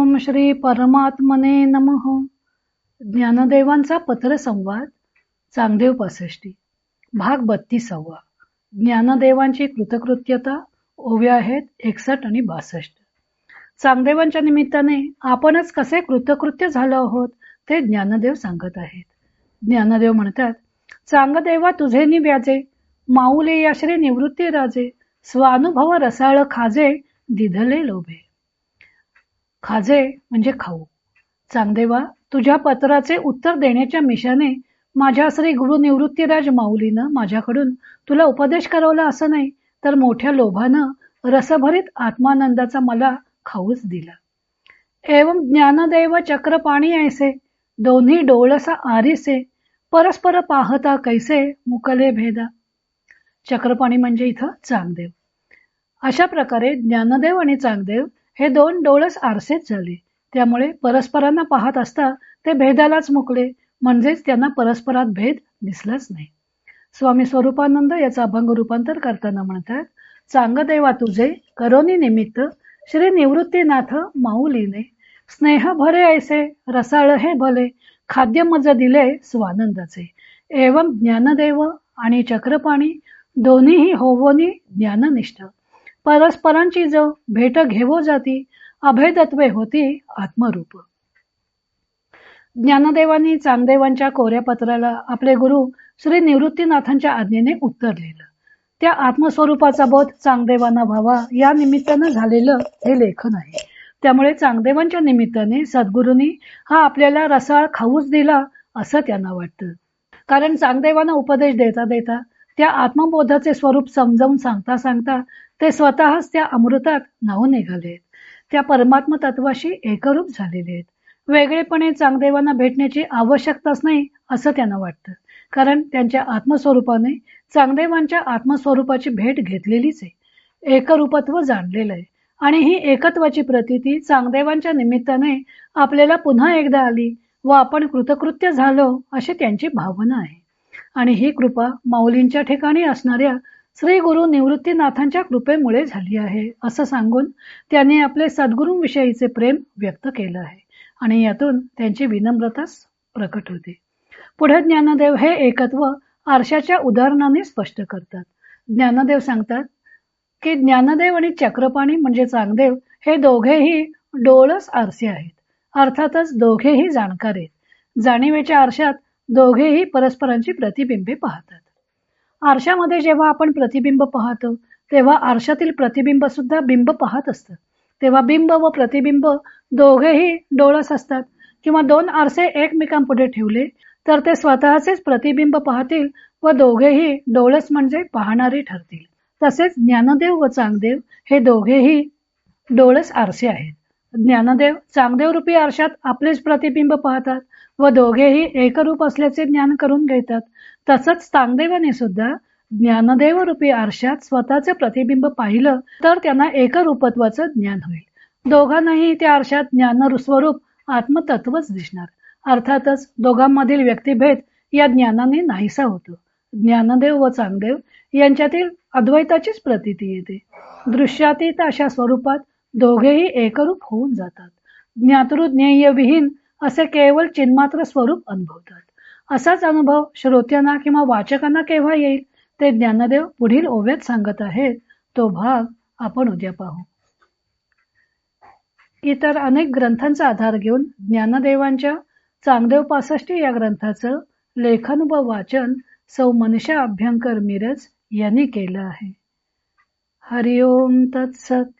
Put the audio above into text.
ओम श्री परमात्मने नम. ज्ञानदेवांचा पत्रसंवाद चांगदेव पासष्टी भाग बत्तीसावा. ज्ञानदेवांची कृतकृत्यता ओव्या आहेत एकसष्ट आणि बासष्ट. चांगदेवांच्या निमित्ताने आपणच कसे कृतकृत्य झालो आहोत ते ज्ञानदेव सांगत आहेत. ज्ञानदेव म्हणतात चांगदेवा तुझे नि व्याजे माऊले याश्री निवृत्ती राजे स्वानुभव रसाळ खाजे दिधले लोभे. खाजे म्हणजे खाऊ. चांगदेवा तुझ्या पत्राचे उत्तर देण्याच्या मिशाने माझ्या श्री गुरु निवृत्तीराज माऊलीनं माझ्याकडून तुला उपदेश करवला असं नाही तर मोठ्या लोभानं रसभरीत आत्मानंदाचा मला खाऊच दिला. एवं ज्ञानदेव चक्रपाणी ऐसे दोन्ही डोळसा आरिसे परस्पर पाहता कैसे मुकले भेदा. चक्रपाणी म्हणजे इथं चांगदेव. अशा प्रकारे ज्ञानदेव आणि चांगदेव हे दोन डोळस आरसेच झाले. त्यामुळे परस्परांना पाहत असता ते भेदालाच मुकले म्हणजेच त्यांना परस्परात भेद दिसलाच नाही. स्वामी स्वरूपानंद याचा अभंग रूपांतर करताना म्हणतात चांगदेवा तुझे करोनी निमित्त श्री निवृत्तीनाथ माऊलीने स्नेह भरे ऐसे रसाळ हे भले खाद्य मज दिले स्वानंदाचे. एवं ज्ञानदेव आणि चक्रपाणी दोन्हीही होवोनी ज्ञाननिष्ठ. परस्परांची जो भेट घेवो जाती अभेदत्वे होती आत्मरूप. ज्ञानदेवांनी चांगदेवांच्या कोऱ्या पत्राला आपले गुरु श्री निवृत्तीनाथांच्या आज्ञेने उत्तर लिहिलं त्या आत्मस्वरूपाचा बोध चांगदेवांना व्हावा या निमित्तानं झालेलं हे लेखन आहे. त्यामुळे चांगदेवांच्या निमित्ताने सद्गुरूंनी हा आपल्याला रसाळ खाऊच दिला असं त्यांना वाटतं. कारण चांगदेवांना उपदेश देता देता त्या आत्मबोधाचे स्वरूप समजावून सांगता सांगता ते स्वतःच त्या अमृतात नाव निघाले त्या परमात्म तत्वाशी एकरूप झालेले आहेत. वेगळेपणे चांगदेवांना भेटण्याची आवश्यकताच नाही असं त्यांना वाटतं. कारण त्यांच्या आत्मस्वरूपाने चांगदेवांच्या आत्मस्वरूपाची भेट घेतलेलीच आहे. एकरूपत्व जाणलेलं आहे. आणि ही एकत्वाची प्रतिती चांगदेवांच्या निमित्ताने आपल्याला पुन्हा एकदा आली व आपण कृतकृत्य झालो अशी त्यांची भावना आहे. आणि ही कृपा माऊलींच्या ठिकाणी असणाऱ्या श्री गुरु निवृत्तीनाथांच्या कृपेमुळे झाली आहे असं सांगून त्यांनी आपले सद्गुरूंविषयीचे प्रेम व्यक्त केलं आहे. आणि यातून त्यांची विनम्रता प्रकट होते. पुढे ज्ञानदेव हे एकत्व आरशाच्या उदाहरणाने स्पष्ट करतात. ज्ञानदेव सांगतात की ज्ञानदेव आणि चक्रपाणी म्हणजे चांगदेव हे दोघेही डोळस आरसे आहेत. अर्थातच दोघेही जाणकार आहेत. जाणीवेच्या आरशात दोघेही परस्परांची प्रतिबिंबे पाहतात. आरशामध्ये जेव्हा आपण प्रतिबिंब पाहतो तेव्हा आरशातील प्रतिबिंब सुद्धा बिंब पाहत असतं. तेव्हा बिंब व प्रतिबिंब दोघेही डोळस असतात किंवा दोन आरसे एकमेकांपुढे ठेवले तर ते स्वतःचेच प्रतिबिंब पाहतील व दोघेही डोळस म्हणजे पाहणारे ठरतील. तसेच ज्ञानदेव व चांगदेव हे दोघेही डोळस आरसे आहेत. ज्ञानदेव चांगदेव रूपी आरशात आपलेच प्रतिबिंब पाहतात व दोघेही एकरूप असल्याचे ज्ञान करून घेतात. तसंच चांगदेवाने सुद्धा ज्ञानदेव रूपी आरशात स्वतःचे प्रतिबिंब पाहिलं तर त्यांना एकरूपत्वाचं ज्ञान होईल. दोघांनाही त्या आरशात ज्ञान स्वरूप आत्मतत्वच दिसणार. अर्थातच दोघांमधील व्यक्तिभेद या ज्ञानाने नाहीसा होतो. ज्ञानदेव व चांगदेव यांच्यातील अद्वैताचीच प्रतीती येते. दृश्यातीत अशा स्वरूपात दोघेही एकरूप होऊन जातात. ज्ञातृज्ञेय विहीन असे केवळ चिन्मात्र स्वरूप अनुभवतात. असाच अनुभव श्रोत्यांना किंवा वाचकांना केव्हा येईल ते ज्ञानदेव पुढील ओव्यात सांगत आहेत. तो भाग आपण उद्या पाहू. इतर अनेक ग्रंथांचा आधार घेऊन ज्ञानदेवांच्या चांगदेव पासष्टी या ग्रंथाचं लेखन व वाचन सौ मनीषा अभ्यंकर मिरज यांनी केलं आहे. हरिओम तत्सत.